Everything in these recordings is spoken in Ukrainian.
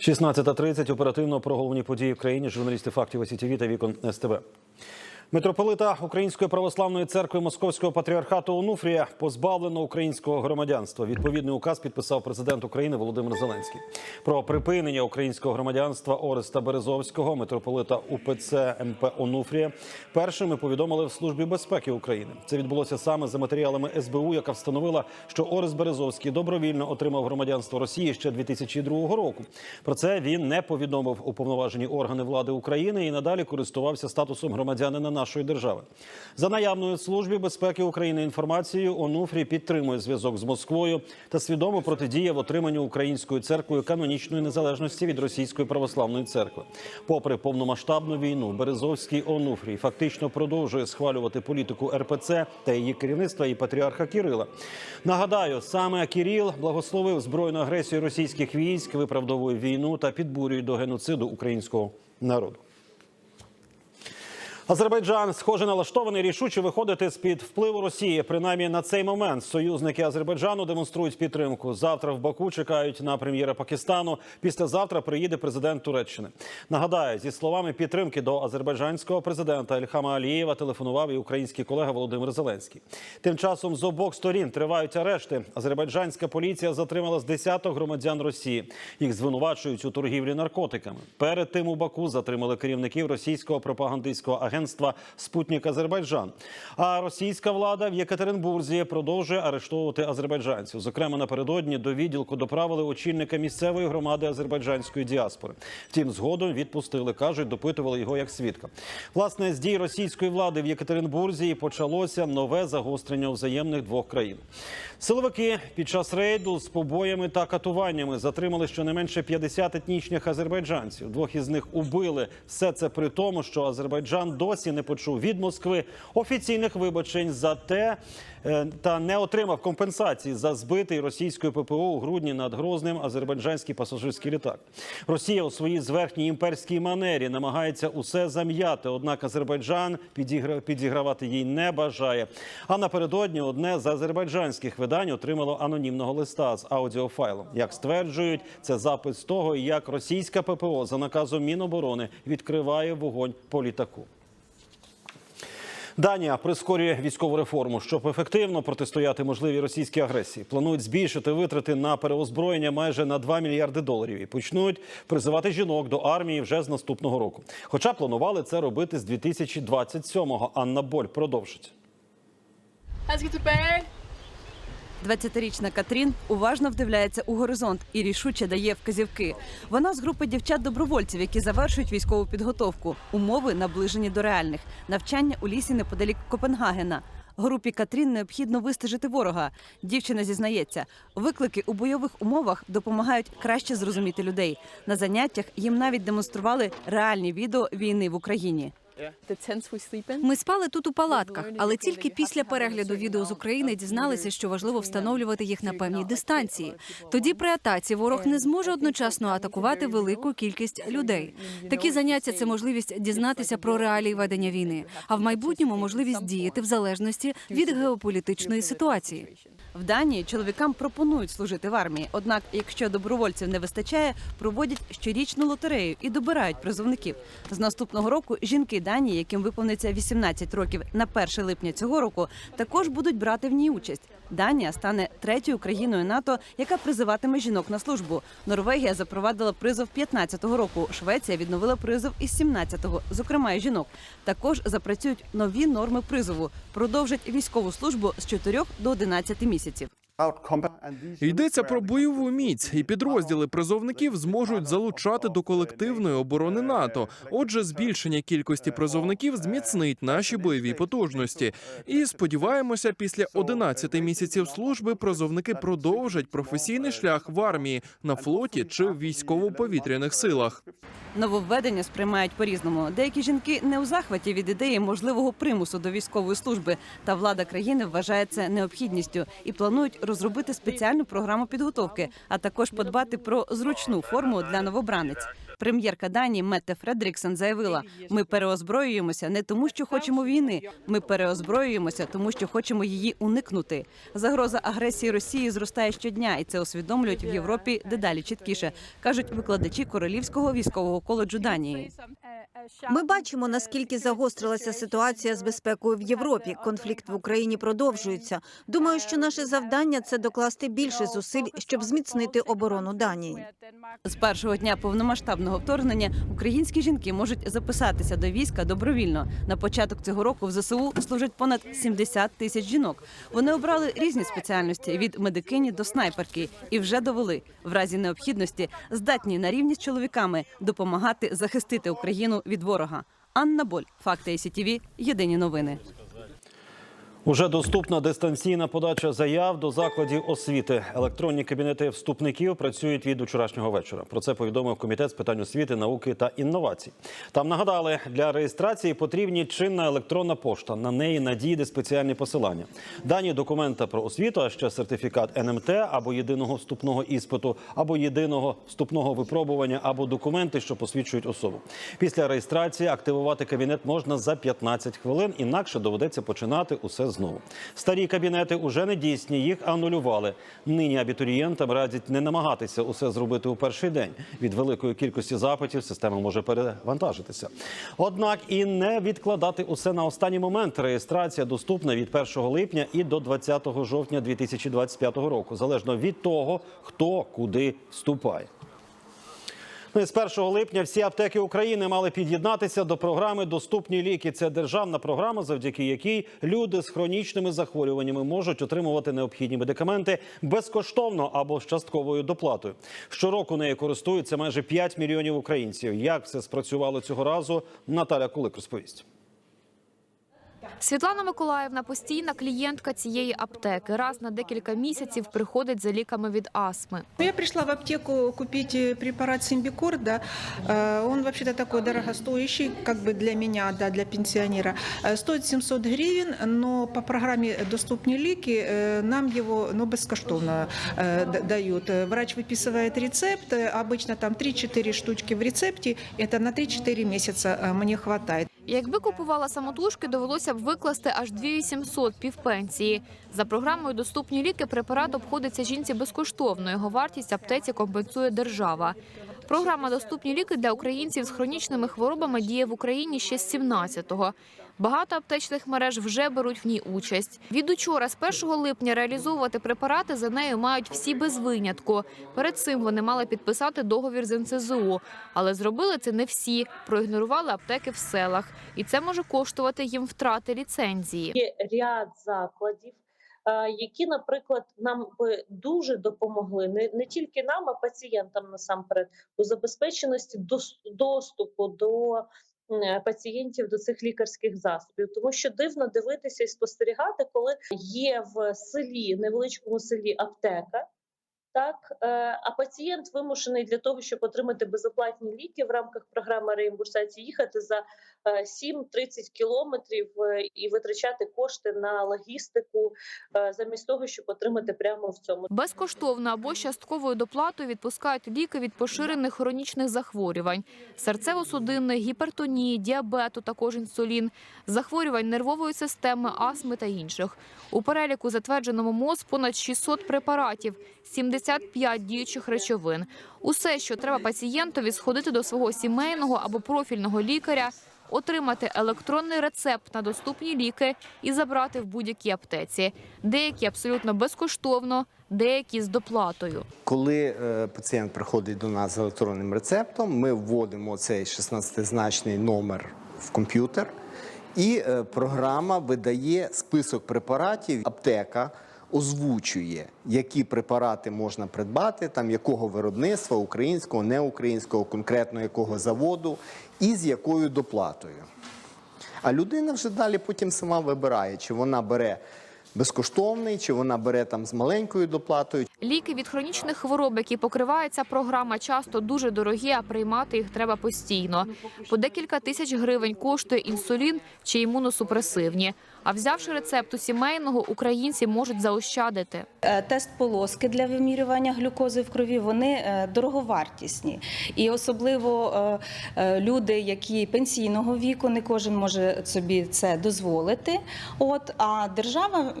16.30 оперативно про головні події в країні. Журналісти фактів СІТВ та вікон СТБ. Митрополита Української православної церкви Московського патріархату Онуфрія позбавлено українського громадянства. Відповідний указ підписав президент України Володимир Зеленський. Про припинення українського громадянства Ореста Березовського, митрополита УПЦ МП Онуфрія, першими повідомили в службі безпеки України. Це відбулося саме за матеріалами СБУ, яка встановила, що Орест Березовський добровільно отримав громадянство Росії ще 2002 року. Про це він не повідомив уповноважені органи влади України і надалі користувався статусом громадянина нашої держави. За наявною службі безпеки України інформацією, Онуфрій підтримує зв'язок з Москвою та свідомо протидіє в отриманні українською церквою канонічної незалежності від російської православної церкви. Попри повномасштабну війну, Березовський Онуфрій фактично продовжує схвалювати політику РПЦ та її керівництва і патріарха Кирила. Нагадаю, саме Кіріл благословив збройну агресію російських військ, виправдовує війну та підбурює до геноциду українського народу. Азербайджан, схоже, налаштований рішуче виходити з під впливу Росії. Принаймні на цей момент союзники Азербайджану демонструють підтримку. Завтра в Баку чекають на прем'єра Пакистану. Післязавтра приїде президент Туреччини. Нагадаю, зі словами підтримки до азербайджанського президента Ельхама Алієва телефонував і український колега Володимир Зеленський. Тим часом з обох сторін тривають арешти. Азербайджанська поліція затримала з десяток громадян Росії. Їх звинувачують у торгівлі наркотиками. Перед тим у Баку затримали керівників російського пропагандистського агентства Спутник Азербайджан. А російська влада в Єкатеринбурзі продовжує арештовувати азербайджанців. Зокрема, напередодні до відділку доправили очільника місцевої громади азербайджанської діаспори. Втім, згодом відпустили, кажуть, допитували його як свідка. Власне, з дій російської влади в Єкатеринбурзі почалося нове загострення взаємних двох країн. Силовики під час рейду з побоями та катуваннями затримали щонайменше 50 етнічних азербайджанців. Двох із них убили. Все це при тому, що Азербайджан досі не почув від Москви офіційних вибачень за те е, та не отримав компенсації за збитий російською ППО у грудні над Грозним азербайджанський пасажирський літак. Росія у своїй зверхній імперській манері намагається усе зам'яти. Однак Азербайджан підігра- підігравати їй не бажає. А напередодні одне з азербайджанських видань отримало анонімного листа з аудіофайлом. Як стверджують, це запис того, як російська ППО за наказом Міноборони відкриває вогонь по літаку. Данія прискорює військову реформу, щоб ефективно протистояти можливій російській агресії. Планують збільшити витрати на переозброєння майже на 2 мільярди доларів і почнуть призивати жінок до армії вже з наступного року. Хоча планували це робити з 2027-го. Анна Боль продовжить. Hij 20-річна Катрін уважно вдивляється у горизонт і рішуче дає вказівки. Вона з групи дівчат-добровольців, які завершують військову підготовку. Умови наближені до реальних. Навчання у лісі неподалік Копенгагена. Групі Катрін необхідно вистежити ворога. Дівчина зізнається, виклики у бойових умовах допомагають краще зрозуміти людей. На заняттях їм навіть демонстрували реальні відео війни в Україні. Ми спали тут у палатках, але тільки після перегляду відео з України дізналися, що важливо встановлювати їх на певній дистанції. Тоді при атаці ворог не зможе одночасно атакувати велику кількість людей. Такі заняття це можливість дізнатися про реалії ведення війни, а в майбутньому можливість діяти в залежності від геополітичної ситуації. В Данії чоловікам пропонують служити в армії. Однак, якщо добровольців не вистачає, проводять щорічну лотерею і добирають призовників. З наступного року жінки Данії, яким виповниться 18 років на 1 липня цього року, також будуть брати в ній участь. Данія стане третьою країною НАТО, яка призиватиме жінок на службу. Норвегія запровадила призов 15-го року. Швеція відновила призов із 17-го, зокрема і жінок. Також запрацюють нові норми призову. Продовжать військову службу з 4 до 11 місяців місяців. Йдеться про бойову міць, і підрозділи призовників зможуть залучати до колективної оборони НАТО. Отже, збільшення кількості призовників зміцнить наші бойові потужності. І сподіваємося, після 11 місяців служби призовники продовжать професійний шлях в армії на флоті чи в військово-повітряних силах. Нововведення сприймають по-різному. Деякі жінки не у захваті від ідеї можливого примусу до військової служби. Та влада країни вважає це необхідністю і планують розробити спеціальну програму підготовки, а також подбати про зручну форму для новобранець. Прем'єрка Данії Метте Фредріксен заявила: ми переозброюємося не тому, що хочемо війни. Ми переозброюємося, тому що хочемо її уникнути. Загроза агресії Росії зростає щодня, і це усвідомлюють в Європі дедалі чіткіше, кажуть викладачі Королівського військового коледжу Данії. Ми бачимо, наскільки загострилася ситуація з безпекою в Європі. Конфлікт в Україні продовжується. Думаю, що наше завдання це докласти більше зусиль, щоб зміцнити оборону Данії. З першого дня повномасштабного вторгнення українські жінки можуть записатися до війська добровільно. На початок цього року в ЗСУ служать понад 70 тисяч жінок. Вони обрали різні спеціальності від медикині до снайперки і вже довели в разі необхідності здатні на рівні з чоловіками допомагати захистити Україну від ворога. Анна Боль, факти СІТВ, єдині новини. Уже доступна дистанційна подача заяв до закладів освіти. Електронні кабінети вступників працюють від вчорашнього вечора. Про це повідомив комітет з питань освіти, науки та інновацій. Там нагадали, для реєстрації потрібні чинна електронна пошта. На неї надійде спеціальні посилання. Дані документа про освіту, а ще сертифікат НМТ або єдиного вступного іспиту, або єдиного вступного випробування, або документи, що посвідчують особу. Після реєстрації активувати кабінет можна за 15 хвилин, інакше доведеться починати усе знову. Старі кабінети уже не дійсні, їх анулювали. Нині абітурієнтам радять не намагатися усе зробити у перший день. Від великої кількості запитів система може перевантажитися. Однак і не відкладати усе на останній момент. Реєстрація доступна від 1 липня і до 20 жовтня 2025 року, залежно від того, хто куди вступає. Ну з 1 липня всі аптеки України мали під'єднатися до програми Доступні ліки. Це державна програма, завдяки якій люди з хронічними захворюваннями можуть отримувати необхідні медикаменти безкоштовно або з частковою доплатою. Щороку нею користуються майже 5 мільйонів українців. Як все спрацювало цього разу? Наталя Кулик розповість. Світлана Миколаївна постійна клієнтка цієї аптеки. Раз на декілька місяців приходить за ліками від астми. Ну, Я пришла в аптеку купить э, препарат Симбикор, да. Э, Он вообще-то такой дорогостоящий, как бы для меня, да, для пенсионера. Э, Стоит 700 гривен, но по программе «Доступні ліки» э, нам его ну, безкоштовно э, д- дают. Э, Врач выписывает рецепт, э, обычно там 3-4 штучки в рецепте, это на 3-4 месяца э, мне хватает. Якби купувала самотужки, довелося б викласти аж 2800 півпенсії. За програмою Доступні ліки препарат обходиться жінці безкоштовно. Його вартість аптеці компенсує держава. Програма Доступні ліки для українців з хронічними хворобами діє в Україні ще з 17-го. Багато аптечних мереж вже беруть в ній участь. Від учора, з 1 липня, реалізовувати препарати за нею мають всі без винятку. Перед цим вони мали підписати договір з НСЗУ, але зробили це не всі. Проігнорували аптеки в селах, і це може коштувати їм втрати ліцензії. є ряд закладів, е, які, наприклад, нам би дуже допомогли не, не тільки нам, а пацієнтам насамперед у забезпеченості доступу до пацієнтів до цих лікарських засобів, тому що дивно дивитися і спостерігати, коли є в селі, невеличкому селі аптека. Так, е, а пацієнт вимушений для того, щоб отримати безоплатні ліки в рамках програми реімбурсації, їхати за е, 7-30 кілометрів е, і витрачати кошти на логістику, е, замість того, щоб отримати прямо в цьому Безкоштовно або частковою доплатою відпускають ліки від поширених хронічних захворювань: серцево-судинної, гіпертонії, діабету, також інсулін, захворювань нервової системи, астми та інших. У переліку затвердженому МОЗ понад 600 препаратів, 75 діючих речовин. Усе, що треба пацієнтові, сходити до свого сімейного або профільного лікаря, отримати електронний рецепт на доступні ліки і забрати в будь-якій аптеці. Деякі абсолютно безкоштовно, деякі з доплатою. Коли е, пацієнт приходить до нас з електронним рецептом, ми вводимо цей 16-значний номер в комп'ютер, і е, програма видає список препаратів. Аптека озвучує, які препарати можна придбати, там якого виробництва, українського, неукраїнського, конкретно якого заводу, і з якою доплатою. А людина вже далі потім сама вибирає, чи вона бере безкоштовний, чи вона бере там з маленькою доплатою, Ліки від хронічних хвороб, які покриває ця програма, часто дуже дорогі, а приймати їх треба постійно. По декілька тисяч гривень коштує інсулін чи імуносупресивні. А взявши рецепт у сімейного, українці можуть заощадити. Е, Тест полоски для вимірювання глюкози в крові вони е, дороговартісні, і особливо е, люди, які пенсійного віку, не кожен може собі це дозволити. От а держава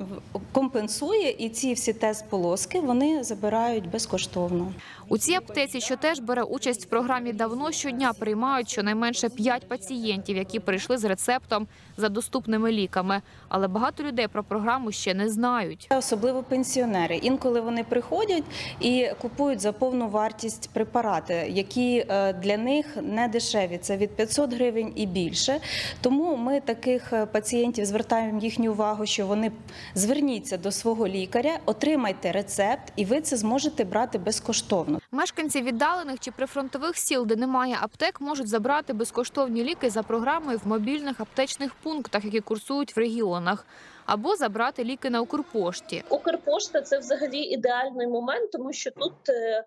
компенсує і ці всі тест полоски вони забирають безкоштовно. У цій аптеці, що теж бере участь в програмі давно щодня приймають щонайменше 5 пацієнтів, які прийшли з рецептом за доступними ліками. Але багато людей про програму ще не знають. Особливо пенсіонери. Інколи вони приходять і купують за повну вартість препарати, які е, для них не дешеві. Це від 500 гривень і більше. Тому ми таких е, пацієнтів звертаємо їхню увагу, що вони зверніться до свого лікаря, отримайте рецепт, і ви це зможете брати безкоштовно. Мешканці віддалених чи прифронтових сіл, де немає аптек, можуть забрати безкоштовні ліки за програмою в мобільних аптечних пунктах, які курсують в регіонах, або забрати ліки на Укрпошті. Укрпошта це взагалі ідеальний момент, тому що тут е, е,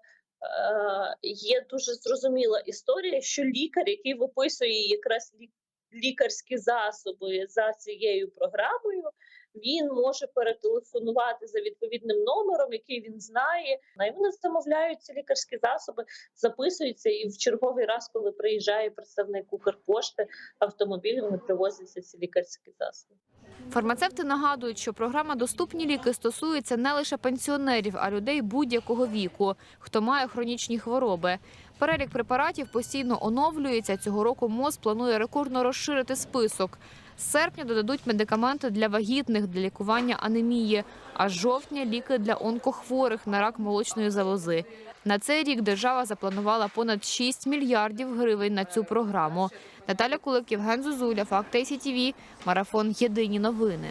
є дуже зрозуміла історія, що лікар, який виписує якраз лі- лікарські засоби за цією програмою, він може перетелефонувати за відповідним номером, який він знає. І вони замовляють ці лікарські засоби, записуються, і в черговий раз, коли приїжджає представник Укрпошти, автомобілем привозяться ці лікарські засоби. Фармацевти нагадують, що програма Доступні ліки стосується не лише пенсіонерів, а людей будь-якого віку, хто має хронічні хвороби. Перелік препаратів постійно оновлюється. Цього року МОЗ планує рекордно розширити список. З серпня додадуть медикаменти для вагітних для лікування анемії, а з жовтня ліки для онкохворих на рак молочної залози. На цей рік держава запланувала понад 6 мільярдів гривень на цю програму. Наталя Кулик, Євген Зозуля, Факт ICTV, Марафон Єдині новини.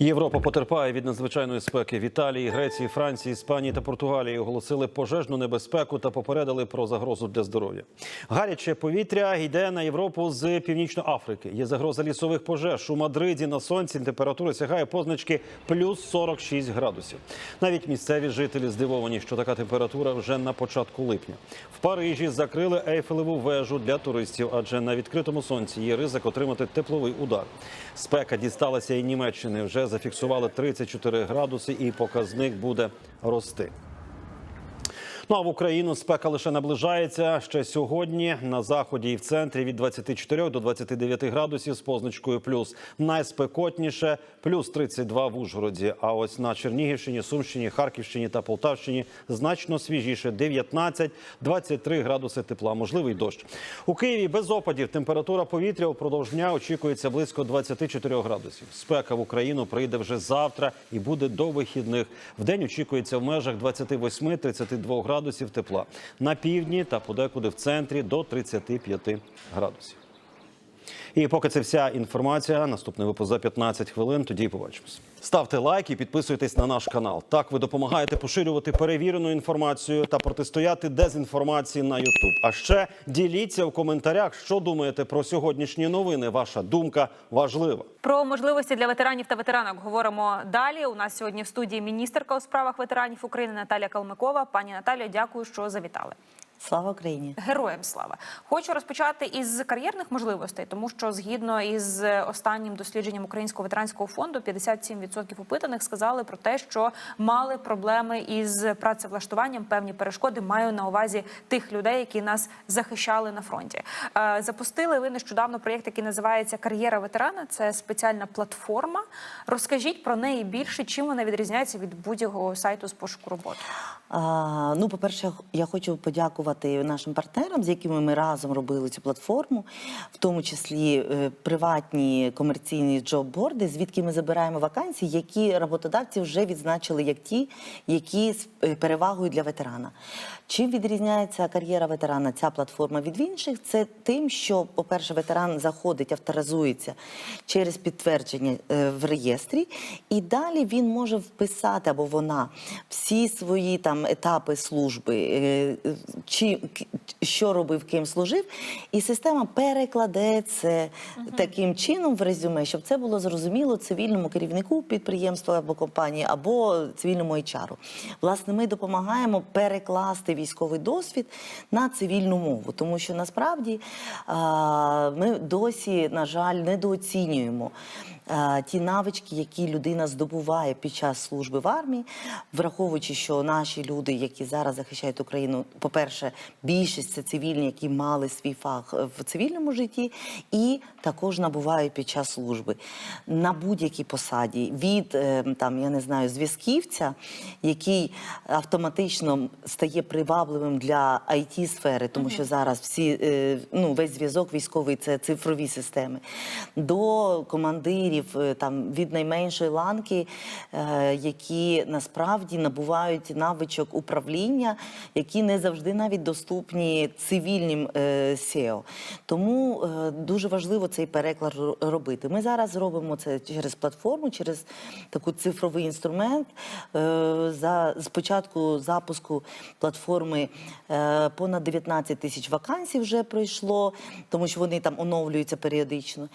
Європа потерпає від надзвичайної спеки. В Італії, Греції, Франції, Іспанії та Португалії оголосили пожежну небезпеку та попередили про загрозу для здоров'я. Гаряче повітря йде на Європу з північної Африки. Є загроза лісових пожеж. У Мадриді на сонці температура сягає позначки плюс 46 градусів. Навіть місцеві жителі здивовані, що така температура вже на початку липня. В Парижі закрили Ейфелеву вежу для туристів, адже на відкритому сонці є ризик отримати тепловий удар. Спека дісталася і Німеччини. Вже зафіксували 34 градуси, і показник буде рости. Ну а в Україну спека лише наближається. Ще сьогодні на заході і в центрі від 24 до 29 градусів з позначкою плюс. Найспекотніше плюс 32 в Ужгороді. А ось на Чернігівщині, Сумщині, Харківщині та Полтавщині значно свіжіше 19-23 градуси тепла. Можливий дощ. У Києві без опадів температура повітря упродовж дня очікується близько 24 градусів. Спека в Україну прийде вже завтра і буде до вихідних. В день очікується в межах 28-32 градусів тепла. На півдні та подекуди в центрі до 35 градусів. І поки це вся інформація, наступний випуск за 15 хвилин. Тоді побачимось. Ставте лайк і підписуйтесь на наш канал. Так ви допомагаєте поширювати перевірену інформацію та протистояти дезінформації на YouTube. А ще діліться в коментарях, що думаєте про сьогоднішні новини. Ваша думка важлива. Про можливості для ветеранів та ветеранок говоримо далі. У нас сьогодні в студії міністерка у справах ветеранів України Наталя Калмикова. Пані Наталія, дякую, що завітали. Слава Україні! Героям слава! Хочу розпочати із кар'єрних можливостей, тому що згідно із останнім дослідженням Українського ветеранського фонду, 57% опитаних сказали про те, що мали проблеми із працевлаштуванням, певні перешкоди. Маю на увазі тих людей, які нас захищали на фронті. Е, Запустили ви нещодавно проєкт, який називається Кар'єра ветерана. Це спеціальна платформа. Розкажіть про неї більше, чим вона відрізняється від будь-якого сайту з пошуку роботи. А, ну, по-перше, я хочу подякувати нашим партнерам, з якими ми разом робили цю платформу, в тому числі е, приватні комерційні джоб-борди, звідки ми забираємо вакансії, які роботодавці вже відзначили як ті, які з е, перевагою для ветерана. Чим відрізняється кар'єра ветерана? Ця платформа від інших? Це тим, що, по-перше, ветеран заходить, авторизується через підтвердження е, в реєстрі, і далі він може вписати або вона всі свої там етапи служби, чи що робив, ким служив, і система перекладе це таким чином в резюме, щоб це було зрозуміло цивільному керівнику підприємства або компанії, або цивільному HR. Власне, ми допомагаємо перекласти військовий досвід на цивільну мову, тому що насправді ми досі, на жаль, недооцінюємо. А, Ті навички, які людина здобуває під час служби в армії, враховуючи, що наші люди, які зараз захищають Україну, по-перше, більшість це цивільні, які мали свій фах в цивільному житті, і також набувають під час служби. На будь-якій посаді від е, там, я не знаю, зв'язківця, який автоматично стає привабливим для it сфери, тому що зараз всі е, ну весь зв'язок військовий це цифрові системи, до командирів е, там від найменшої ланки, е, які насправді набувають навичок управління, які не завжди навіть доступні цивільним SEO. Тому е, дуже важливо цей переклад робити. Ми зараз робимо це через платформу, через таку цифровий інструмент. За спочатку запуску платформи понад 19 тисяч вакансій вже пройшло, тому що вони там оновлюються періодично.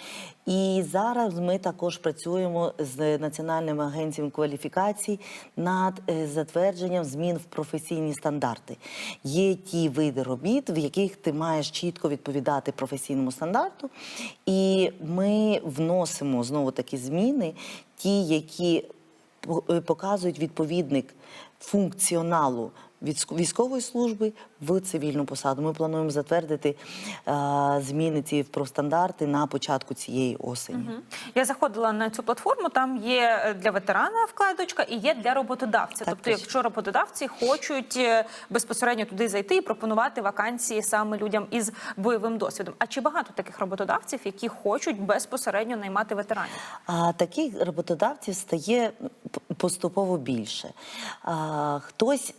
І зараз ми також працюємо з національними агенціями кваліфікацій над е, затвердженням змін в професійні стандарти. Є ті види робіт, в яких ти маєш чітко відповідати професійному стандарту, і ми вносимо знову такі зміни, ті, які е, показують відповідник функціоналу від військової служби в цивільну посаду. Ми плануємо затвердити е, зміни ці в профстандарти на початку цієї осені. Я заходила на цю платформу. Там є е, для ветерана вкладочка і є для роботодавця. тобто, точно. якщо роботодавці хочуть е, безпосередньо туди зайти і пропонувати вакансії саме людям із бойовим досвідом. А чи багато таких роботодавців, які хочуть безпосередньо наймати ветеранів? А таких роботодавців стає поступово більше. А, хтось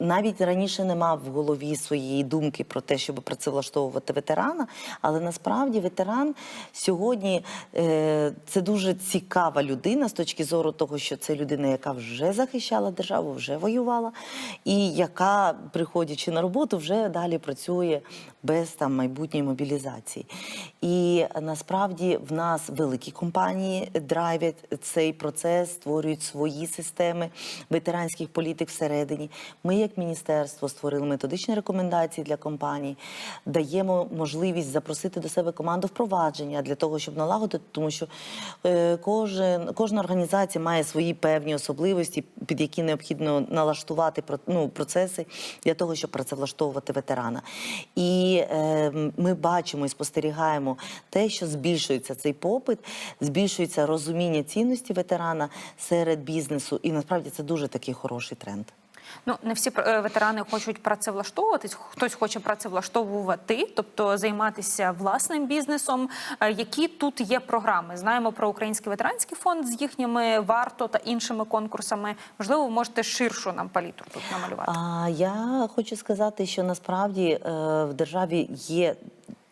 навіть раніше не мав в голові своєї думки про те, щоб працевлаштовувати ветерана, але насправді ветеран сьогодні е, це дуже цікава людина з точки зору того, що це людина, яка вже захищала державу, вже воювала, і яка, приходячи на роботу, вже далі працює без там майбутньої мобілізації. І насправді в нас великі компанії драйвять цей процес, створюють свої системи ветеранських політик всередині. Ми, як міністерство, створили методичні рекомендації для компаній, даємо можливість запросити до себе команду впровадження для того, щоб налагодити, тому що е, кожен, кожна організація має свої певні особливості, під які необхідно налаштувати ну, процеси для того, щоб працевлаштовувати ветерана. І е, ми бачимо і спостерігаємо те, що збільшується цей попит, збільшується розуміння цінності ветерана серед бізнесу, і насправді це дуже такий хороший тренд. Ну не всі е, ветерани хочуть працевлаштовуватись. Хтось хоче працевлаштовувати, тобто займатися власним бізнесом. Е, Які тут є програми? Знаємо про український ветеранський фонд з їхніми варто та іншими конкурсами. Можливо, ви можете ширшу нам палітру тут намалювати. А я хочу сказати, що насправді е, в державі є.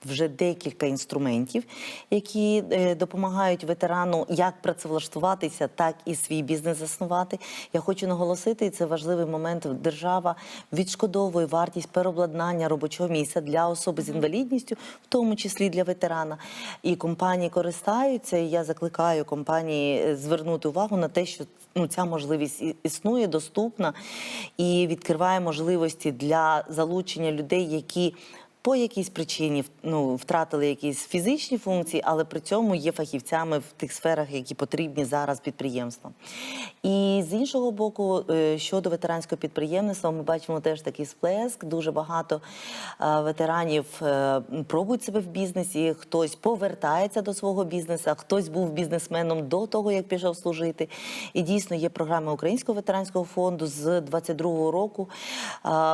Вже декілька інструментів, які е, допомагають ветерану як працевлаштуватися, так і свій бізнес заснувати. Я хочу наголосити, і це важливий момент. Держава відшкодовує вартість переобладнання робочого місця для особи з інвалідністю, в тому числі для ветерана. І компанії користаються. І я закликаю компанії е, звернути увагу на те, що ну, ця можливість існує, доступна і відкриває можливості для залучення людей, які по якійсь причині ну, втратили якісь фізичні функції, але при цьому є фахівцями в тих сферах, які потрібні зараз підприємствам. І з іншого боку, е, щодо ветеранського підприємництва, ми бачимо теж такий сплеск. Дуже багато е, ветеранів е, пробують себе в бізнесі. Хтось повертається до свого бізнесу, хтось був бізнесменом до того, як пішов служити. І дійсно є програми Українського ветеранського фонду з 22-го року.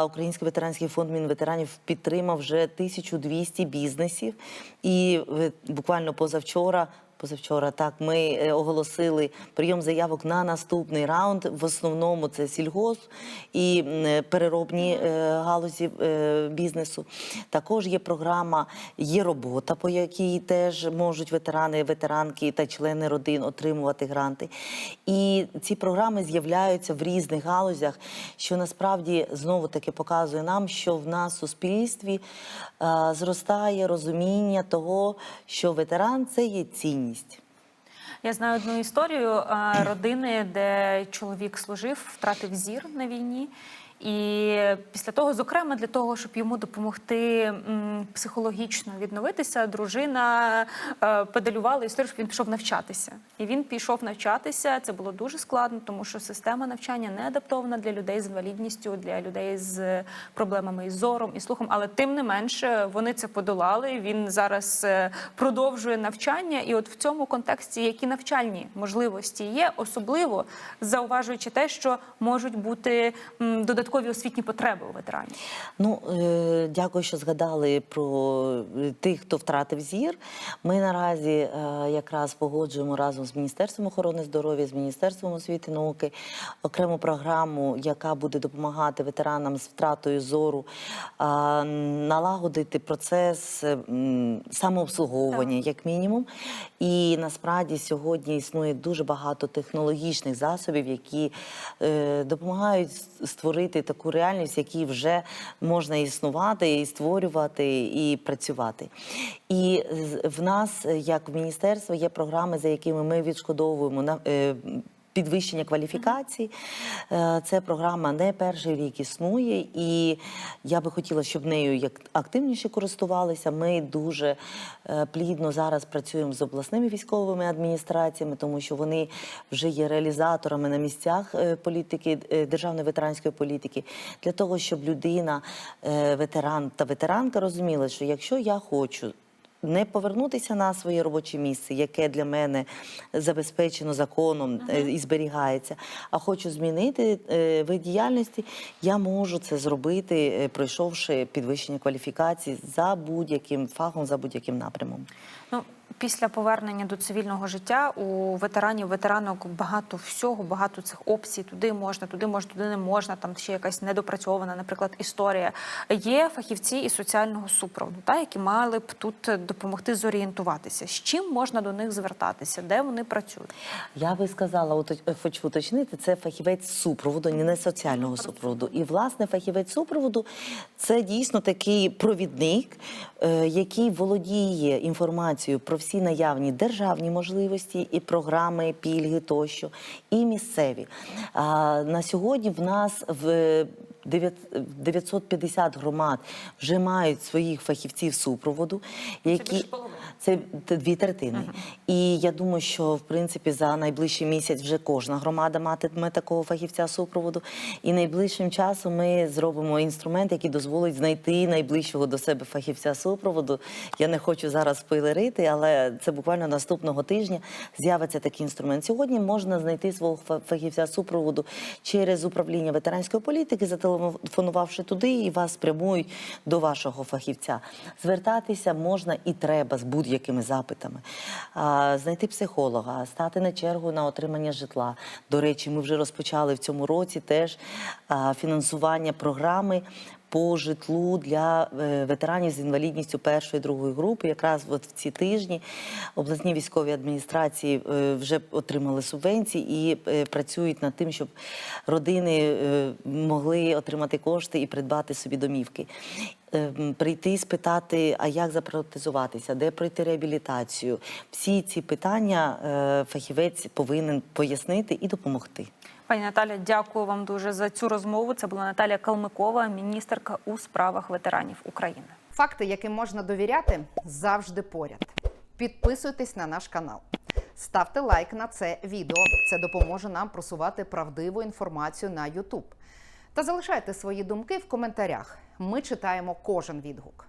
Український ветеранський фонд Мінветеранів підтримав вже 1200 бізнесів. І е, буквально позавчора позавчора. Так, ми е, оголосили прийом заявок на наступний раунд. В основному це сільгосп і е, переробні е, галузі бізнесу. Також є програма Є робота, по якій теж можуть ветерани, ветеранки та члени родин отримувати гранти. І ці програми з'являються в різних галузях, що насправді знову таки показує нам, що в нас в суспільстві зростає розуміння того, що ветеран це є цінність. Я знаю одну історію родини, де чоловік служив, втратив зір на війні. І після того, зокрема, для того, щоб йому допомогти психологічно відновитися, дружина е, педалювала історію, щоб він пішов навчатися. І він пішов навчатися. Це було дуже складно, тому що система навчання не адаптована для людей з інвалідністю, для людей з проблемами із зором і слухом. Але тим не менше вони це подолали. Він зараз е, продовжує навчання. І от в цьому контексті які навчальні можливості є, особливо зауважуючи те, що можуть бути м, додаткові освітні потреби у ветеранів. Ну, е, дякую, що згадали про е, тих, хто втратив зір. Ми наразі е, якраз погоджуємо разом з Міністерством охорони здоров'я, з Міністерством освіти і науки окрему програму, яка буде допомагати ветеранам з втратою зору е, налагодити процес е, самообслуговування, як мінімум. І насправді сьогодні існує дуже багато технологічних засобів, які е, допомагають створити таку реальність, в якій вже можна існувати, і створювати, і працювати. І в нас, як в міністерство, є програми, за якими ми відшкодовуємо е, Підвищення кваліфікації Е, це програма не перший рік існує, і я би хотіла, щоб нею як активніше користувалися. Ми дуже е, плідно зараз працюємо з обласними військовими адміністраціями, тому що вони вже є реалізаторами на місцях е, політики державної ветеранської політики, для того, щоб людина, ветеран та ветеранка розуміли, що якщо я хочу не повернутися на своє робоче місце, яке для мене забезпечено законом е, і зберігається, а хочу змінити е, вид діяльності, я можу це зробити, е, пройшовши підвищення кваліфікації за будь-яким фахом, за будь-яким напрямом. Ну, після повернення до цивільного життя у ветеранів, ветеранок багато всього, багато цих опцій. Туди можна, туди можна, туди не можна. Там ще якась недопрацьована, наприклад, історія. Є фахівці із соціального супроводу, та які мали б тут допомогти зорієнтуватися. З чим можна до них звертатися, де вони працюють? Я би сказала, ото- е, хочу уточнити, це фахівець супроводу, не соціального супроводу. І власне фахівець супроводу це дійсно такий провідник, е, який володіє інформацією про всі наявні державні можливості і програми, пільги тощо, і місцеві. На сьогодні в нас в 950 громад вже мають своїх фахівців супроводу, які це дві третини. І я думаю, що в принципі за найближчий місяць вже кожна громада матиме такого фахівця супроводу. І найближчим часом ми зробимо інструмент, який дозволить знайти найближчого до себе фахівця супроводу. Я не хочу зараз спойлерити, але це буквально наступного тижня з'явиться такий інструмент. Сьогодні можна знайти свого фахівця супроводу через управління ветеранської політики, зателефонувавши туди, і вас спрямують до вашого фахівця. Звертатися можна і треба з будь-якими запитами. Знайти психолога, стати на чергу на отримання житла. До речі, ми вже розпочали в цьому році теж фінансування програми. По житлу для е, ветеранів з інвалідністю першої другої групи, якраз от в ці тижні обласні військові адміністрації е, вже отримали субвенції і е, працюють над тим, щоб родини могли отримати кошти і придбати собі домівки. Е, м, Прийти спитати, а як запротезуватися, де пройти реабілітацію. Всі ці питання фахівець повинен пояснити і допомогти. Пані Наталя, дякую вам дуже за цю розмову. Це була Наталія Калмикова, міністерка у справах ветеранів України. Факти, яким можна довіряти, завжди поряд. Підписуйтесь на наш канал. Ставте лайк на це відео. Це допоможе нам просувати правдиву інформацію на YouTube. Та залишайте свої думки в коментарях. Ми читаємо кожен відгук.